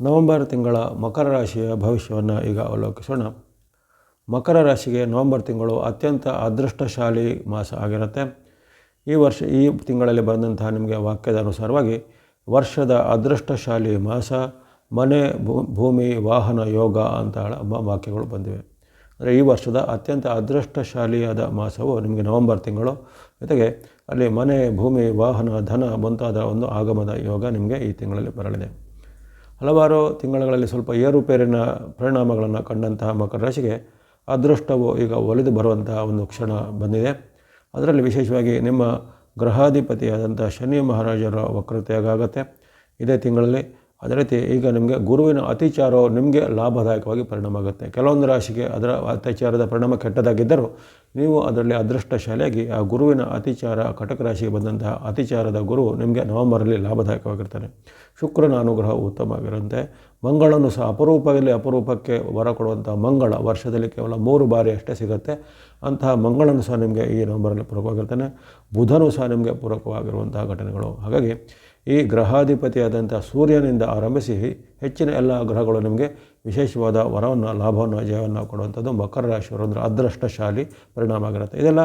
November ತಿಂಗಳ ಮಕರ ರಾಶಿಯ ಭವಿಷ್ಯವನ್ನು ಈಗ ಅವಲೋಕಿಸೋಣ. ಮಕರ ರಾಶಿಗೆ ನವೆಂಬರ್ ತಿಂಗಳು ಅತ್ಯಂತ ಅದೃಷ್ಟಶಾಲಿ ಮಾಸ ಆಗಿರುತ್ತೆ. ಈ ವರ್ಷ, ಈ ತಿಂಗಳಲ್ಲಿ ಬಂದಂತಹ ನಿಮಗೆ ವಾಕ್ಯದ ಅನುಸಾರವಾಗಿ ವರ್ಷದ ಅದೃಷ್ಟಶಾಲಿ ಮಾಸ, ಮನೆ ಭೂಮಿ, ವಾಹನ, ಯೋಗ ಅಂತ ವಾಕ್ಯಗಳು ಬಂದಿವೆ. ಅಂದರೆ ಈ ವರ್ಷದ ಅತ್ಯಂತ ಅದೃಷ್ಟಶಾಲಿಯಾದ ಮಾಸವು ನಿಮಗೆ ನವೆಂಬರ್ ತಿಂಗಳು. ಜೊತೆಗೆ ಅಲ್ಲಿ ಮನೆ, ಭೂಮಿ, ವಾಹನ, ಧನ ಮುಂತಾದ ಒಂದು ಆಗಮದ ಯೋಗ ನಿಮಗೆ ಈ ತಿಂಗಳಲ್ಲಿ ಬರಲಿದೆ. ಹಲವಾರು ತಿಂಗಳುಗಳಲ್ಲಿ ಸ್ವಲ್ಪ ಏರುಪೇರಿನ ಪರಿಣಾಮಗಳನ್ನು ಕಂಡಂತಹ ಮಕರ ರಾಶಿಗೆ ಅದೃಷ್ಟವು ಈಗ ಒಲಿದು ಬರುವಂತಹ ಒಂದು ಕ್ಷಣ ಬಂದಿದೆ. ಅದರಲ್ಲಿ ವಿಶೇಷವಾಗಿ ನಿಮ್ಮ ಗ್ರಹಾಧಿಪತಿಯಾದಂಥ ಶನಿ ಮಹಾರಾಜರ ವಕ್ರತೆಯಾಗತ್ತೆ ಇದೇ ತಿಂಗಳಲ್ಲಿ ಅದೇ ರೀತಿ ಈಗ ನಿಮಗೆ ಗುರುವಿನ ಅತಿಚಾರವು ನಿಮಗೆ ಲಾಭದಾಯಕವಾಗಿ ಪರಿಣಾಮ ಆಗುತ್ತೆ ಕೆಲವೊಂದು ರಾಶಿಗೆ ಅದರ ಅತ್ಯಾಚಾರದ ಪರಿಣಾಮ ಕೆಟ್ಟದಾಗಿದ್ದರೂ ನೀವು ಅದರಲ್ಲಿ ಅದೃಷ್ಟಶಾಲಿಯಾಗಿ ಆ ಗುರುವಿನ ಅತಿಚಾರ, ಕಟಕ ರಾಶಿಗೆ ಬಂದಂತಹ ಅತಿಚಾರದ ಗುರು ನಿಮಗೆ ನವೆಂಬರಲ್ಲಿ ಲಾಭದಾಯಕವಾಗಿರ್ತಾನೆ ಶುಕ್ರನ ಅನುಗ್ರಹ ಉತ್ತಮವಾಗಿರುತ್ತೆ. ಮಂಗಳನು ಸಹ ಅಪರೂಪದಲ್ಲಿ ಅಪರೂಪಕ್ಕೆ ವರ ಕೊಡುವಂಥ ಮಂಗಳ ವರ್ಷದಲ್ಲಿ ಕೇವಲ ಮೂರು ಬಾರಿ ಅಷ್ಟೇ ಸಿಗುತ್ತೆ. ಅಂತಹ ಮಂಗಳನು ಸಹ ನಿಮಗೆ ಈ ನವೆಂಬರಲ್ಲಿ ಪೂರಕವಾಗಿರ್ತಾನೆ. ಬುಧನು ಸಹ ನಿಮಗೆ ಪೂರಕವಾಗಿರುವಂತಹ ಘಟನೆಗಳು. ಹಾಗಾಗಿ ಈ ಗ್ರಹಾಧಿಪತಿಯಾದಂಥ ಸೂರ್ಯನಿಂದ ಆರಂಭಿಸಿ ಹೆಚ್ಚಿನ ಎಲ್ಲ ಗ್ರಹಗಳು ನಿಮಗೆ ವಿಶೇಷವಾದ ವರವನ್ನು, ಲಾಭವನ್ನು ಜಯವನ್ನು ಕೊಡುವಂಥದ್ದು ಮಕರ ರಾಶಿಯವರು ಅಂದರೆ ಅದೃಷ್ಟಶಾಲಿ ಪರಿಣಾಮ ಆಗಿರುತ್ತೆ. ಇದೆಲ್ಲ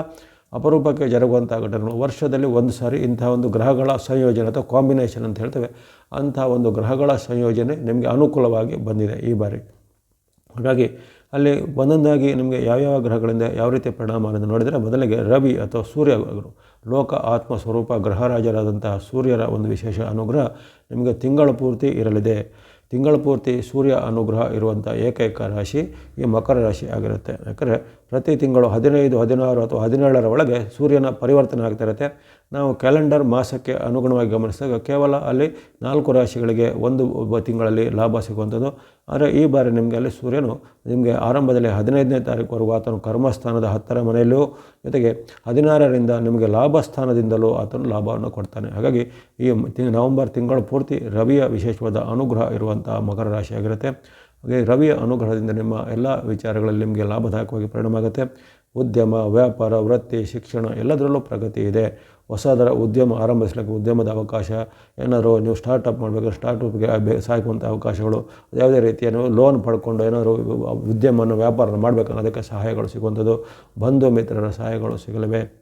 ಅಪರೂಪಕ್ಕೆ ಜರುಗುವಂಥ ಘಟನೆಗಳು. ವರ್ಷದಲ್ಲಿ ಒಂದು ಸಾರಿ ಇಂಥ ಒಂದು ಗ್ರಹಗಳ ಸಂಯೋಜನೆ ಅಥವಾ ಕಾಂಬಿನೇಷನ್ ಅಂತ ಹೇಳ್ತೇವೆ. ಅಂಥ ಒಂದು ಗ್ರಹಗಳ ಸಂಯೋಜನೆ ನಿಮಗೆ ಅನುಕೂಲವಾಗಿ ಬಂದಿದೆ ಈ ಬಾರಿ. ಹಾಗಾಗಿ ಅಲ್ಲಿ ಒಂದೊಂದಾಗಿ ನಿಮಗೆ ಯಾವ್ಯಾವ ಗ್ರಹಗಳಿಂದ ಯಾವ ರೀತಿ ಪರಿಣಾಮ ಅನ್ನೋದು ನೋಡಿದರೆ ಮೊದಲಿಗೆ ರವಿ ಅಥವಾ ಸೂರ್ಯ ಲೋಕ, ಆತ್ಮ, ಸ್ವರೂಪ, ಗ್ರಹರಾಜರಾದಂತಹ ಸೂರ್ಯರ ಒಂದು ವಿಶೇಷ ಅನುಗ್ರಹ ನಿಮಗೆ ತಿಂಗಳ ಪೂರ್ತಿ ಇರಲಿದೆ. ತಿಂಗಳ ಪೂರ್ತಿ ಸೂರ್ಯ ಅನುಗ್ರಹ ಇರುವಂಥ ಏಕೈಕ ರಾಶಿ ಈ ಮಕರ ರಾಶಿ ಆಗಿರುತ್ತೆ. ಯಾಕಂದರೆ ಪ್ರತಿ ತಿಂಗಳು ಹದಿನೈದು, ಹದಿನಾರು ಅಥವಾ ಹದಿನೇಳರ ಒಳಗೆ ಸೂರ್ಯನ ಪರಿವರ್ತನೆ ಆಗ್ತಾ ಇರುತ್ತೆ. ನಾವು ಕ್ಯಾಲೆಂಡರ್ ಮಾಸಕ್ಕೆ ಅನುಗುಣವಾಗಿ ಗಮನಿಸಿದಾಗ ಕೇವಲ ಅಲ್ಲಿ ನಾಲ್ಕು ರಾಶಿಗಳಿಗೆ ಒಂದು ತಿಂಗಳಲ್ಲಿ ಲಾಭ ಸಿಗುವಂಥದ್ದು. ಆದರೆ ಈ ಬಾರಿ ನಿಮಗೆ ಅಲ್ಲಿ ಸೂರ್ಯನು ನಿಮಗೆ ಆರಂಭದಲ್ಲಿ ಹದಿನೈದನೇ ತಾರೀಕುವರೆಗೂ ಆತನು ಕರ್ಮಸ್ಥಾನದ ಹತ್ತರ ಮನೆಯಲ್ಲೂ ಜೊತೆಗೆ ಹದಿನಾರರಿಂದ ನಿಮಗೆ ಲಾಭ ಸ್ಥಾನದಿಂದಲೂ ಆತನು ಲಾಭವನ್ನು ಕೊಡ್ತಾನೆ. ಹಾಗಾಗಿ ಈ ನವೆಂಬರ್ ತಿಂಗಳು ಪೂರ್ತಿ ರವಿಯ ವಿಶೇಷವಾದ ಅನುಗ್ರಹ ಇರುವಂತಹ ಮಕರ ರಾಶಿಯಾಗಿರುತ್ತೆ. ಹಾಗೆ ರವಿಯ ಅನುಗ್ರಹದಿಂದ ನಿಮ್ಮ ಎಲ್ಲ ವಿಚಾರಗಳಲ್ಲಿ ನಿಮಗೆ ಲಾಭದಾಯಕವಾಗಿ ಪರಿಣಾಮ ಆಗುತ್ತೆ. ಉದ್ಯಮ, ವ್ಯಾಪಾರ, ವೃತ್ತಿ, ಶಿಕ್ಷಣ ಎಲ್ಲದರಲ್ಲೂ ಪ್ರಗತಿ ಇದೆ. ಹೊಸದರ ಉದ್ಯಮ, ಆರಂಭಿಸಲಿಕ್ಕೆ ಉದ್ಯಮದ ಅವಕಾಶ, ಏನಾದರೂ ನೀವು ಸ್ಟಾರ್ಟಪ್ ಮಾಡಬೇಕು ಸ್ಟಾರ್ಟಪ್ಗೆ ಬೇ ಸಾಕುವಂಥ ಅವಕಾಶಗಳು, ಯಾವುದೇ ರೀತಿಯ ಲೋನ್ ಪಡ್ಕೊಂಡು ಏನಾದರೂ ಉದ್ಯಮವನ್ನು ವ್ಯಾಪಾರ ಮಾಡಬೇಕು ಅನ್ನೋದಕ್ಕೆ ಸಹಾಯಗಳು ಸಿಗುವಂಥದ್ದು. ಬಂಧು ಮಿತ್ರರ ಸಹಾಯಗಳು ಸಿಗಲಿವೆ.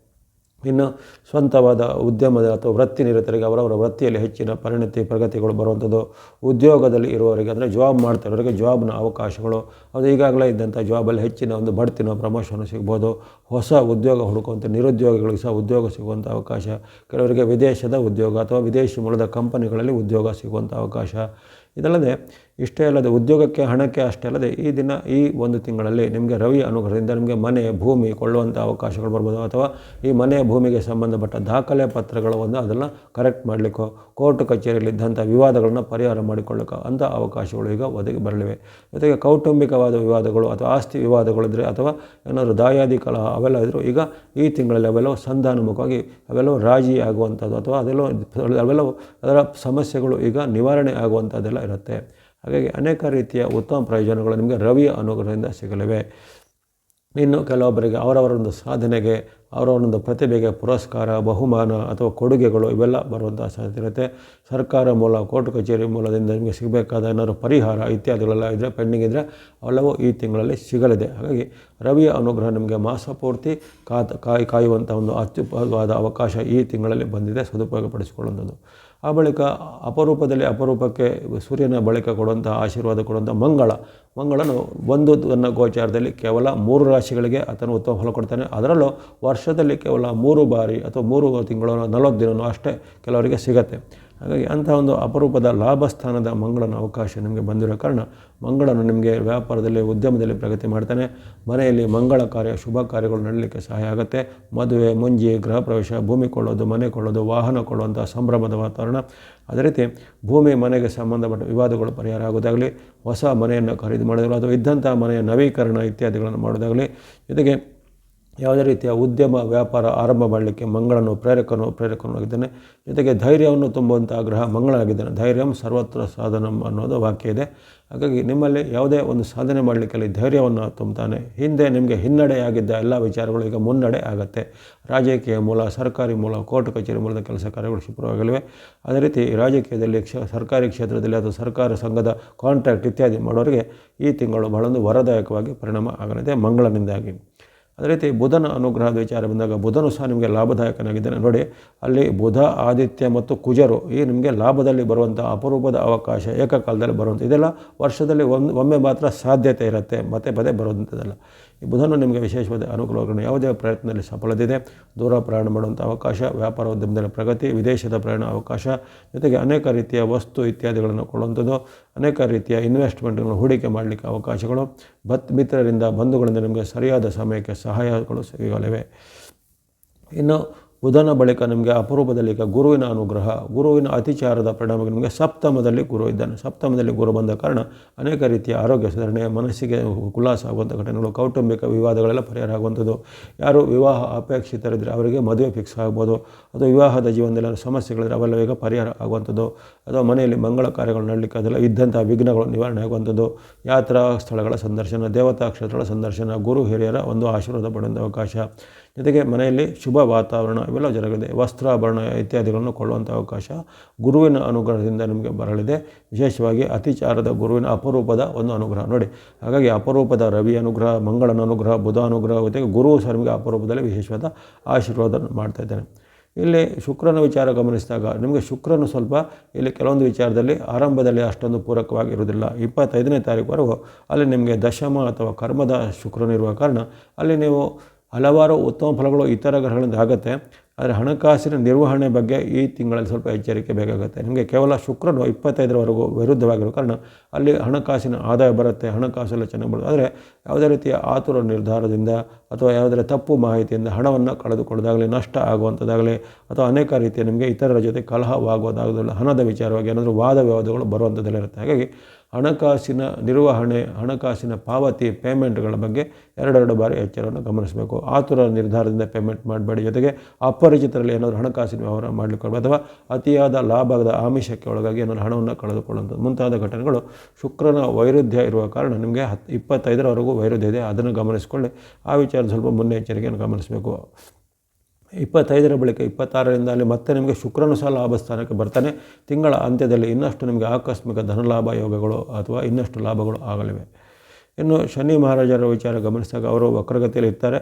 ಇನ್ನು ಸ್ವಂತವಾದ ಉದ್ಯಮದ ಅಥವಾ ವೃತ್ತಿ ನಿರತರಿಗೆ ಅವರವರ ವೃತ್ತಿಯಲ್ಲಿ ಹೆಚ್ಚಿನ ಪರಿಣತಿ, ಪ್ರಗತಿಗಳು ಬರುವಂಥದ್ದು ಉದ್ಯೋಗದಲ್ಲಿ ಇರುವವರಿಗೆ ಅಂದರೆ ಜಾಬ್ ಮಾಡ್ತಿರೋರಿಗೆ ಜಾಬ್ನ ಅವಕಾಶಗಳು. ಅದು ಈಗಾಗಲೇ ಇದ್ದಂಥ ಜಾಬಲ್ಲಿ ಹೆಚ್ಚಿನ ಒಂದು ಬಡ್ತಿನ ಪ್ರಮೋಷನ್ ಸಿಗ್ಬೋದು. ಹೊಸ ಉದ್ಯೋಗ ಹುಡುಕುವಂಥ ನಿರುದ್ಯೋಗಿಗಳಿಗೆ ಸಹ ಉದ್ಯೋಗ ಸಿಗುವಂಥ ಅವಕಾಶ. ಕೆಲವರಿಗೆ ವಿದೇಶದ ಉದ್ಯೋಗ ಅಥವಾ ವಿದೇಶಿ ಮೂಲದ ಕಂಪನಿಗಳಲ್ಲಿ ಉದ್ಯೋಗ ಸಿಗುವಂಥ ಅವಕಾಶ. ಇದಲ್ಲದೆ ಇಷ್ಟೇ ಅಲ್ಲದೆ ಉದ್ಯೋಗಕ್ಕೆ ಹಣಕ್ಕೆ ಅಷ್ಟೇ ಅಲ್ಲದೆ ಈ ದಿನ ಈ ಒಂದು ತಿಂಗಳಲ್ಲಿ ನಿಮಗೆ ರವಿ ಅನುಗ್ರಹದಿಂದ ನಿಮಗೆ ಮನೆ, ಭೂಮಿ ಕೊಳ್ಳುವಂಥ ಅವಕಾಶಗಳು ಬರ್ಬೋದು ಅಥವಾ ಈ ಮನೆ, ಭೂಮಿಗೆ ಸಂಬಂಧಪಟ್ಟ ದಾಖಲೆ ಪತ್ರಗಳು ಒಂದು ಅದನ್ನು ಕರೆಕ್ಟ್ ಮಾಡಲಿಕ್ಕೋ ಕೋರ್ಟ್ ಕಚೇರಿಯಲ್ಲಿ ಇದ್ದಂಥ ವಿವಾದಗಳನ್ನು ಪರಿಹಾರ ಮಾಡಿಕೊಳ್ಳಿಕ್ಕೋ ಅಂಥ ಅವಕಾಶಗಳು ಈಗ ಒದಗಿ ಬರಲಿವೆ. ಜೊತೆಗೆ ಕೌಟುಂಬಿಕವಾದ ವಿವಾದಗಳು ಅಥವಾ ಆಸ್ತಿ ವಿವಾದಗಳಿದ್ದರೆ ಅಥವಾ ಏನಾದರೂ ದಾಯಾದಿ ಕಲಹ ಅವೆಲ್ಲ ಇದ್ದರೂ ಈಗ ಈ ತಿಂಗಳಲ್ಲಿ ಅವೆಲ್ಲವೂ ಸಂಧಾನಮುಖವಾಗಿ ಅವೆಲ್ಲವೂ ರಾಜಿ ಆಗುವಂಥದ್ದು ಅಥವಾ ಅದೆಲ್ಲೋ ಅವೆಲ್ಲವೂ ಅದರ ಸಮಸ್ಯೆಗಳು ಈಗ ನಿವಾರಣೆ ಆಗುವಂಥದ್ದೆಲ್ಲ ಇರುತ್ತೆ. ಹಾಗಾಗಿ ಅನೇಕ ರೀತಿಯ ಉತ್ತಮ ಪ್ರಯೋಜನಗಳು ನಿಮಗೆ ರವಿಯ ಅನುಗ್ರಹದಿಂದ ಸಿಗಲಿವೆ. ಇನ್ನು ಕೆಲವೊಬ್ಬರಿಗೆ ಅವರವರೊಂದು ಸಾಧನೆಗೆ, ಅವರವರೊಂದು ಪ್ರತಿಭೆಗೆ ಪುರಸ್ಕಾರ, ಬಹುಮಾನ ಅಥವಾ ಕೊಡುಗೆಗಳು ಇವೆಲ್ಲ ಬರುವಂಥ ಸಾಧ್ಯತೆ ಇರುತ್ತೆ. ಸರ್ಕಾರ ಮೂಲ, ಕೋರ್ಟ್ ಕಚೇರಿ ಮೂಲದಿಂದ ನಿಮಗೆ ಸಿಗಬೇಕಾದ ಏನಾದರೂ ಪರಿಹಾರ ಇತ್ಯಾದಿಗಳೆಲ್ಲ ಇದ್ದರೆ ಪೆಂಡಿಂಗ್ ಇದ್ದರೆ ಅವೆಲ್ಲವೂ ಈ ತಿಂಗಳಲ್ಲಿ ಸಿಗಲಿದೆ. ಹಾಗಾಗಿ ರವಿಯ ಅನುಗ್ರಹ ನಿಮಗೆ ಮಾಸ ಪೂರ್ತಿ ಕಾತ, ಕಾಯಿ ಕಾಯುವಂಥ ಒಂದು ಅತ್ಯುಪವಾದ ಅವಕಾಶ ಈ ತಿಂಗಳಲ್ಲಿ ಬಂದಿದೆ. ಸದುಪಯೋಗಪಡಿಸಿಕೊಳ್ಳುವಂಥದ್ದು. ಆ ಬಳಿಕ ಅಪರೂಪದಲ್ಲಿ ಅಪರೂಪಕ್ಕೆ ಸೂರ್ಯನ ಬಳಿಕ ಕೊಡುವಂಥ ಆಶೀರ್ವಾದ ಕೊಡುವಂಥ ಮಂಗಳ. ಮಂಗಳನು ಒಂದು ತನ್ನ ಗೋಚಾರದಲ್ಲಿ ಕೇವಲ ಮೂರು ರಾಶಿಗಳಿಗೆ ಆತನು ಉತ್ತಮ ಫಲ ಕೊಡ್ತಾನೆ. ಅದರಲ್ಲೂ ವರ್ಷದಲ್ಲಿ ಕೇವಲ ಮೂರು ಬಾರಿ ಅಥವಾ ಮೂರು ತಿಂಗಳು ನಲವತ್ತು ದಿನವೂ ಅಷ್ಟೇ ಕೆಲವರಿಗೆ ಸಿಗತ್ತೆ. ಹಾಗಾಗಿ ಅಂಥ ಒಂದು ಅಪರೂಪದ ಲಾಭ ಸ್ಥಾನದ ಮಂಗಳನ ಅವಕಾಶ ನಿಮಗೆ ಬಂದಿರೋ ಕಾರಣ ಮಂಗಳನು ನಿಮಗೆ ವ್ಯಾಪಾರದಲ್ಲಿ, ಉದ್ಯಮದಲ್ಲಿ ಪ್ರಗತಿ ಮಾಡ್ತಾನೆ. ಮನೆಯಲ್ಲಿ ಮಂಗಳ ಕಾರ್ಯ, ಶುಭ ಕಾರ್ಯಗಳು ನಡೀಲಿಕ್ಕೆ ಸಹಾಯ ಆಗುತ್ತೆ. ಮದುವೆ, ಮುಂಜಿ, ಗೃಹ ಪ್ರವೇಶ, ಭೂಮಿ ಕೊಳ್ಳೋದು, ಮನೆ ಕೊಳ್ಳೋದು, ವಾಹನ ಕೊಳ್ಳುವಂಥ ಸಂಭ್ರಮದ ವಾತಾವರಣ. ಅದೇ ರೀತಿ ಭೂಮಿ, ಮನೆಗೆ ಸಂಬಂಧಪಟ್ಟ ವಿವಾದಗಳು ಪರಿಹಾರ ಆಗೋದಾಗಲಿ, ಹೊಸ ಮನೆಯನ್ನು ಖರೀದಿ ಮಾಡೋದಾಗಲಿ, ಅಥವಾ ಇದ್ದಂಥ ಮನೆಯ ನವೀಕರಣ ಇತ್ಯಾದಿಗಳನ್ನು ಮಾಡೋದಾಗಲಿ, ಜೊತೆಗೆ ಯಾವುದೇ ರೀತಿಯ ಉದ್ಯಮ, ವ್ಯಾಪಾರ ಆರಂಭ ಮಾಡಲಿಕ್ಕೆ ಮಂಗಳನು ಪ್ರೇರಕನು ಪ್ರೇರಕನಾಗಿದ್ದಾನೆ ಜೊತೆಗೆ ಧೈರ್ಯವನ್ನು ತುಂಬುವಂಥ ಗ್ರಹ ಮಂಗಳಾಗಿದ್ದಾನೆ ಧೈರ್ಯಂ ಸರ್ವತ್ರ ಸಾಧನಂ ಅನ್ನೋದು ವಾಕ್ಯ ಇದೆ. ಹಾಗಾಗಿ ನಿಮ್ಮಲ್ಲಿ ಯಾವುದೇ ಒಂದು ಸಾಧನೆ ಮಾಡಲಿಕ್ಕೆ ಧೈರ್ಯವನ್ನು ತುಂಬುತ್ತಾನೆ ಹಿಂದೆ ನಿಮಗೆ ಹಿನ್ನಡೆಯಾಗಿದ್ದ ಎಲ್ಲ ವಿಚಾರಗಳು ಈಗ ಮುನ್ನಡೆ ಆಗುತ್ತೆ. ರಾಜಕೀಯ ಮೂಲ, ಸರ್ಕಾರಿ ಮೂಲ, ಕೋರ್ಟ್ ಕಚೇರಿ ಮೂಲದ ಕೆಲಸ ಕಾರ್ಯಗಳು ಶುಭ್ರವಾಗಲಿವೆ ಅದೇ ರೀತಿ ರಾಜಕೀಯದಲ್ಲಿ ಕ್ಷ, ಸರ್ಕಾರಿ ಕ್ಷೇತ್ರದಲ್ಲಿ ಅಥವಾ ಸರ್ಕಾರ ಸಂಘದ ಕಾಂಟ್ರಾಕ್ಟ್ ಇತ್ಯಾದಿ ಮಾಡೋರಿಗೆ ಈ ತಿಂಗಳು ಬಹಳೊಂದು ವರದಾಯಕವಾಗಿ ಪರಿಣಾಮ ಆಗಲಿದೆ. ಮಂಗಳನಿಂದಾಗಿ. ಅದೇ ರೀತಿ ಬುಧನ ಅನುಗ್ರಹದ ವಿಚಾರ ಬಂದಾಗ ಬುಧನು ಸಹ ನಿಮಗೆ ಲಾಭದಾಯಕನಾಗಿದ್ದಾನೆ. ನೋಡಿ, ಅಲ್ಲಿ ಬುಧ, ಆದಿತ್ಯ ಮತ್ತು ಕುಜರು ಈ ನಿಮಗೆ ಲಾಭದಲ್ಲಿ ಬರುವಂಥ ಅಪರೂಪದ ಅವಕಾಶ ಏಕಕಾಲದಲ್ಲಿ ಬರುವಂಥ ಇದೆಲ್ಲ ವರ್ಷದಲ್ಲಿ ಒಂದು, ಒಮ್ಮೆ ಮಾತ್ರ ಸಾಧ್ಯತೆ ಇರುತ್ತೆ. ಮತ್ತೆ ಪದೇ ಬರುವಂಥದ್ದಲ್ಲ ಬುಧನು ನಿಮಗೆ ವಿಶೇಷವಾದ ಅನುಕೂಲಗಳನ್ನು ಯಾವುದೇ ಪ್ರಯತ್ನದಲ್ಲಿ ಸಫಲದಿದೆ. ದೂರ ಪ್ರಯಾಣ ಮಾಡುವಂಥ ಅವಕಾಶ ವ್ಯಾಪಾರೋದ್ಯಮದಲ್ಲಿ ಪ್ರಗತಿ, ವಿದೇಶದ ಪ್ರಯಾಣ ಅವಕಾಶ, ಜೊತೆಗೆ ಅನೇಕ ರೀತಿಯ ವಸ್ತು ಇತ್ಯಾದಿಗಳನ್ನು ಕೊಡುವಂಥದ್ದು ಅನೇಕ ರೀತಿಯ ಇನ್ವೆಸ್ಟ್ಮೆಂಟ್ಗಳನ್ನು ಹೂಡಿಕೆ ಮಾಡಲಿಕ್ಕೆ ಅವಕಾಶಗಳು, ಬತ್, ಮಿತ್ರರಿಂದ ಬಂಧುಗಳಿಂದ ನಿಮಗೆ ಸರಿಯಾದ ಸಮಯಕ್ಕೆ ಸಹಾಯಗಳು ಸಿಗಲಿವೆ. ಇನ್ನು ಬುಧನ ಬಳಿಕ ನಿಮಗೆ ಅಪರೂಪದಲ್ಲಿ ಈಗ ಗುರುವಿನ ಅನುಗ್ರಹ, ಗುರುವಿನ ಅತಿಚಾರದ ಪರಿಣಾಮಕ್ಕೆ ನಿಮಗೆ ಸಪ್ತಮದಲ್ಲಿ ಗುರು ಇದ್ದಾನೆ. ಸಪ್ತಮದಲ್ಲಿ ಗುರು ಬಂದ ಕಾರಣ ಅನೇಕ ರೀತಿಯ ಆರೋಗ್ಯ ಸುಧಾರಣೆ, ಮನಸ್ಸಿಗೆ ಉಲ್ಲಾಸ ಆಗುವಂಥ ಘಟನೆಗಳು, ಕೌಟುಂಬಿಕ ವಿವಾದಗಳೆಲ್ಲ ಪರಿಹಾರ ಆಗುವಂಥದ್ದು. ಯಾರು ವಿವಾಹ ಅಪೇಕ್ಷಿತರಿದ್ದರೆ ಅವರಿಗೆ ಮದುವೆ ಫಿಕ್ಸ್ ಆಗ್ಬೋದು. ಅಥವಾ ವಿವಾಹದ ಜೀವನದಲ್ಲಿ ಸಮಸ್ಯೆಗಳಿದ್ರೆ ಅವೆಲ್ಲ ಈಗ ಪರಿಹಾರ ಆಗುವಂಥದ್ದು. ಅಥವಾ ಮನೆಯಲ್ಲಿ ಮಂಗಳ ಕಾರ್ಯಗಳು ನಡಲಿಕ್ಕೆ ಅದೆಲ್ಲ ಇದ್ದಂಥ ವಿಘ್ನಗಳು ನಿವಾರಣೆ ಆಗುವಂಥದ್ದು. ಯಾತ್ರಾ ಸ್ಥಳಗಳ ಸಂದರ್ಶನ, ದೇವತಾ ಕ್ಷೇತ್ರಗಳ ಸಂದರ್ಶನ, ಗುರು, ಹಿರಿಯರ ಒಂದು ಆಶೀರ್ವಾದ ಪಡೆಯುವಂಥ ಅವಕಾಶ. ಜೊತೆಗೆ ಮನೆಯಲ್ಲಿ ಶುಭ ವಾತಾವರಣ ಇವೆಲ್ಲ ಜರುಗಿದೆ. ವಸ್ತ್ರಾಭರಣ ಇತ್ಯಾದಿಗಳನ್ನು ಕೊಳ್ಳುವಂಥ ಅವಕಾಶ ಗುರುವಿನ ಅನುಗ್ರಹದಿಂದ ನಿಮಗೆ ಬರಲಿದೆ. ವಿಶೇಷವಾಗಿ ಅತಿಚಾರದ ಗುರುವಿನ ಅಪರೂಪದ ಒಂದು ಅನುಗ್ರಹ. ನೋಡಿ, ಹಾಗಾಗಿ ಅಪರೂಪದ ರವಿ ಅನುಗ್ರಹ, ಮಂಗಳನ ಅನುಗ್ರಹ, ಬುಧ ಅನುಗ್ರಹ, ಜೊತೆಗೆ ಗುರು ಸಹ ನಿಮಗೆ ಅಪರೂಪದಲ್ಲಿ ವಿಶೇಷವಾದ ಆಶೀರ್ವಾದ ಮಾಡ್ತಾ ಇದ್ದಾನೆ. ಇಲ್ಲಿ ಶುಕ್ರನ ವಿಚಾರ ಗಮನಿಸಿದಾಗ ನಿಮಗೆ ಶುಕ್ರನು ಸ್ವಲ್ಪ ಇಲ್ಲಿ ಕೆಲವೊಂದು ವಿಚಾರದಲ್ಲಿ ಆರಂಭದಲ್ಲಿ ಅಷ್ಟೊಂದು ಪೂರಕವಾಗಿರುವುದಿಲ್ಲ. ಇಪ್ಪತ್ತೈದನೇ ತಾರೀಕುವರೆಗೂ ಅಲ್ಲಿ ನಿಮಗೆ ದಶಮ ಅಥವಾ ಕರ್ಮದ ಶುಕ್ರನಿರುವ ಕಾರಣ ಅಲ್ಲಿ ನೀವು ಹಲವಾರು ಉತ್ತಮ ಫಲಗಳು ಇತರ ಗ್ರಹಗಳಿಂದ ಆಗುತ್ತೆ. ಆದರೆ ಹಣಕಾಸಿನ ನಿರ್ವಹಣೆ ಬಗ್ಗೆ ಈ ತಿಂಗಳಲ್ಲಿ ಸ್ವಲ್ಪ ಎಚ್ಚರಿಕೆ ಬೇಕಾಗುತ್ತೆ. ನಿಮಗೆ ಕೇವಲ ಶುಕ್ರನು ಇಪ್ಪತ್ತೈದರವರೆಗೂ ವಿರುದ್ಧವಾಗಿರೋ ಕಾರಣ ಅಲ್ಲಿ ಹಣಕಾಸಿನ ಆದಾಯ ಬರುತ್ತೆ ಹಣಕಾಸೆಲ್ಲ ಚೆನ್ನಾಗಿ ಬರುತ್ತೆ. ಆದರೆ ಯಾವುದೇ ರೀತಿಯ ಆತುರ ನಿರ್ಧಾರದಿಂದ ಅಥವಾ ಯಾವುದೇ ತಪ್ಪು ಮಾಹಿತಿಯಿಂದ ಹಣವನ್ನು ಕಳೆದುಕೊಳ್ಳೋದಾಗಲಿ, ನಷ್ಟ ಆಗುವಂಥದ್ದಾಗಲಿ ಅಥವಾ ಅನೇಕ ರೀತಿಯ ನಿಮಗೆ ಇತರರ ಜೊತೆ ಕಲಹವಾಗುವುದಾಗಲಿ, ಹಣದ ವಿಚಾರವಾಗಿ ಏನಾದರೂ ವಾದ ವಿವಾದಗಳು ಬರುವಂಥದ್ದೆಲ್ಲ ಇರುತ್ತೆ. ಹಾಗಾಗಿ ಹಣಕಾಸಿನ ನಿರ್ವಹಣೆ, ಹಣಕಾಸಿನ ಪಾವತಿ ಪೇಮೆಂಟ್ಗಳ ಬಗ್ಗೆ ಎರಡೆರಡು ಬಾರಿ ಎಚ್ಚರವನ್ನು ಗಮನಿಸಬೇಕು. ಆತುರ ನಿರ್ಧಾರದಿಂದ ಪೇಮೆಂಟ್ ಮಾಡಬೇಡಿ. ಜೊತೆಗೆ ಅಪರಿಚಿತರಲ್ಲಿ ಏನಾದರೂ ಹಣಕಾಸಿನ ವ್ಯವಹಾರ ಮಾಡಲಿಕ್ಕೆ ಅಥವಾ ಅತಿಯಾದ ಲಾಭದ ಆಮಿಷಕ್ಕೆ ಒಳಗಾಗಿ ಏನಾದರೂ ಹಣವನ್ನು ಕಳೆದುಕೊಳ್ಳುವಂಥ ಮುಂತಾದ ಘಟನೆಗಳು ಶುಕ್ರನ ವೈರುಧ್ಯ ಇರುವ ಕಾರಣ ನಿಮಗೆ ಹತ್ತು ಇಪ್ಪತ್ತೈದರವರೆಗೂ ವೈರುಧ್ಯ ಇದೆ. ಅದನ್ನು ಗಮನಿಸಿಕೊಳ್ಳಿ. ಆ ವಿಚಾರ ಸ್ವಲ್ಪ ಮುನ್ನೆಚ್ಚರಿಕೆಯನ್ನು ಗಮನಿಸಬೇಕು. ಇಪ್ಪತ್ತೈದರ ಬಳಿಕ ಇಪ್ಪತ್ತಾರರಿಂದ ಅಲ್ಲಿ ಮತ್ತೆ ನಿಮಗೆ ಶುಕ್ರನು ಸಹ ಲಾಭ ಸ್ಥಾನಕ್ಕೆ ಬರ್ತಾನೆ. ತಿಂಗಳ ಅಂತ್ಯದಲ್ಲಿ ಇನ್ನಷ್ಟು ನಿಮಗೆ ಆಕಸ್ಮಿಕ ಧನಲಾಭ ಯೋಗಗಳು ಅಥವಾ ಇನ್ನಷ್ಟು ಲಾಭಗಳು ಆಗಲಿವೆ. ಇನ್ನು ಶನಿ ಮಹಾರಾಜರ ವಿಚಾರ ಗಮನಿಸಿದಾಗ ಅವರು ವಕ್ರಗತಿಯಲ್ಲಿ ಇರ್ತಾರೆ.